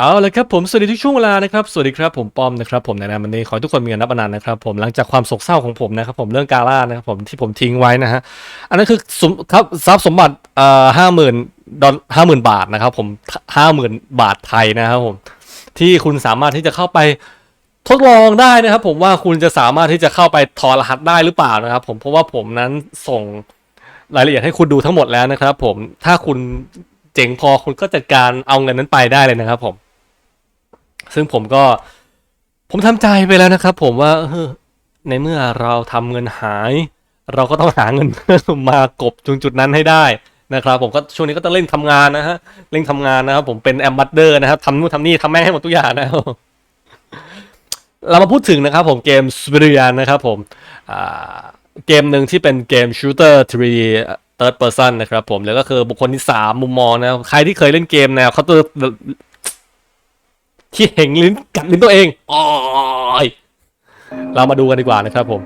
เอาลยครับผมสวัสดีทุกช่วงเวลานะครับสวัสดีครับผมป้อมนะครับผมในนามวันนี้ขอให้ทุกคนมีเงินนับอนันต์นะครับผมหลังจากความโศกเศร้าของผมนะครับผมเรื่องกาล่านะครับผมที่ผมทิ้งไว้นะฮะอันนั้นคือสมครับทรัพย์สมบัติเอ่อห้าหมื่นดอลห้าหมื่นบาทนะครับผมห้าหมื่นบาทไทยนะครับผมที่คุณสามารถที่จะเข้าไปทดลองได้นะครับ ผมว่าคุณจะสามารถที่จะเข้าไปถอดรหัสได้หรือเปล่านะครับ ผมเพราะว่าผมนั้นส่งรายละเอียดให้คุณดูทั้งหมดแล้วนะครับ ผมถ้าคุณเจ๋งพอคุณก็จัดการเอาเงินนั้นไปได้เลยนะครับผม ซึ่งผมก็ผมทำใจไปแล้วนะครับ ผมว่าในเมื่อเราทำเงินหาย เราก็ต้องหาเงินมากบจุดจุดนั้นให้ได้นะครับ ผมก็ช่วงนี้ก็ต้องเร่งทำงานนะฮะเร่งทำงานนะครับ ผมเป็นแอมบัสเดอร์นะครับทำนู่นทำนี่ทำแม่ให้หมดทุกอย่างนะครับเรามาพูดถึงนะครับ ผมเกมสเปรียนนะครับ ผมเกมหนึ่งที่เป็นเกมชูเตอร์ 3D third person นะครับผมแล้วก็คือบุคคลที่สามมุมมองนะครับใครที่เคยเล่นเกมแนวเขาตัว ที่เห็งลิ้นกัดลิ้นตัวเองโอ้ยเรามาดูกันดีกว่านะครับผม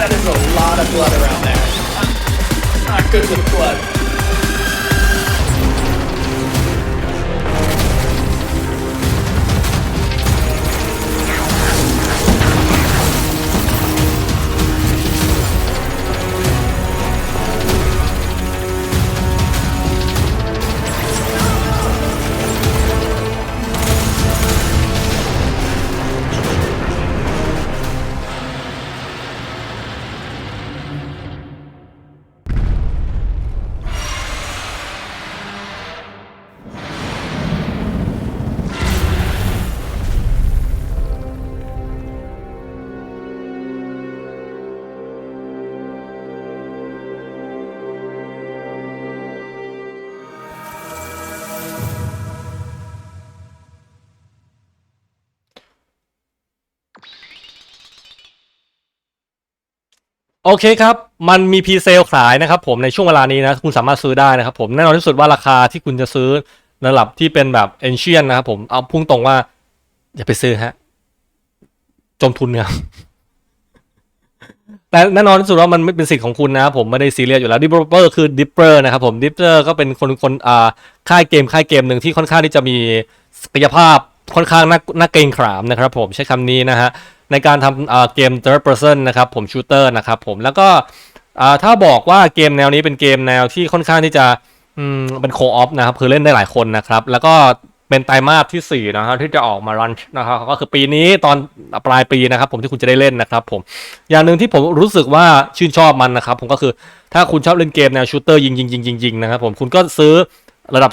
That is a lot of blood around there. Not good with blood. โอเคครับ มันมีพรีเซลขายนะครับผมในช่วงเวลานี้นะคุณสามารถซื้อได้นะครับผมแน่นอนที่สุดว่าราคาที่คุณจะซื้อระดับที่เป็นแบบเอนเชียนนะครับผมเอาพุ่งตรงว่า อย่าไปซื้อฮะ จมทุนครับแต่แน่นอนที่สุดว่ามันไม่เป็นสิทธิ์ของคุณนะผมไม่ได้ซีเรียสอยู่แล้ว developer คือ Dipper นะครับผม Dipper ก็เป็นคนคนอ่าค่ายเกมค่ายเกมหนึ่งที่ค่อนข้างที่จะมีศักยภาพ ค่อนข้างน่าน่าเกรงขามนะครับผมใช้คำนี้นะฮะในการทำเกม third person นะครับผม shooter นะครับผมแล้วก็ถ้าบอกว่าเกมแนวนี้เป็นเกมแนวที่ค่อนข้างที่จะเป็นโคออฟนะครับคือเล่นได้หลายคนนะครับ แล้วก็เป็นไตรมาสที่4นะครับที่จะออกมารันนะครับก็คือปีนี้ตอนปลายปีนะครับ ผมที่คุณจะได้เล่นนะครับ ผมอย่างหนึ่งที่ผมรู้สึกว่าชื่นชอบมันนะครับ ผมก็คือถ้าคุณชอบเล่นเกมแนวชูเตอร์ยิงยิงยิงยิงยิงนะครับผมคุณก็ซื้อระดับ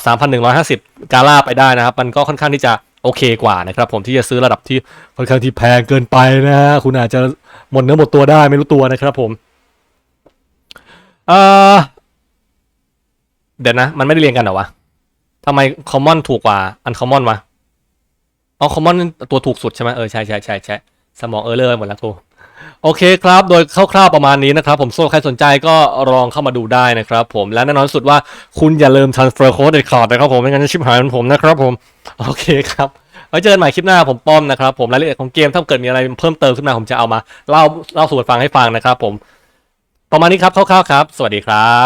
3,150 กาล่าไปได้นะครับ มันก็ค่อนข้างที่จะ โอเคกว่านะครับผมที่จะซื้อระดับที่ค่อนข้างที่แพงเกินไปนะฮะคุณอาจจะหมดเนื้อหมดตัวได้ไม่รู้ตัวนะครับผมเออเดี๋ยวนะ มันไม่ได้เรียงกันเหรอวะทำไมคอมมอนถูกกว่าอันคอมมอนวะอ๋อคอมมอนตัวถูกสุดใช่ไหมเออใช่ใช่ใช่ใช่สมองเออเลอร์หมดแล้วกู โอเคครับ โดยคร่าวๆประมาณนี้นะครับ ผมส่วนใครสนใจก็ลองเข้ามาดูได้นะครับผมและแน่นอนสุดว่าคุณอย่าลืม transfer code เด็ดขาดนะครับผมไม่งั้นจะชิบหายเหมือนผมนะครับผม โอเคครับไว้เจอกันใหม่คลิปหน้าผมป้อมนะครับผมรายละเอียดของเกมถ้าเกิดมีอะไรเพิ่มเติมขึ้นมาผมจะเอามาเล่าเล่าสู่กันฟังให้ฟังนะครับผม ประมาณนี้ครับคร่าวๆครับ สวัสดีครับ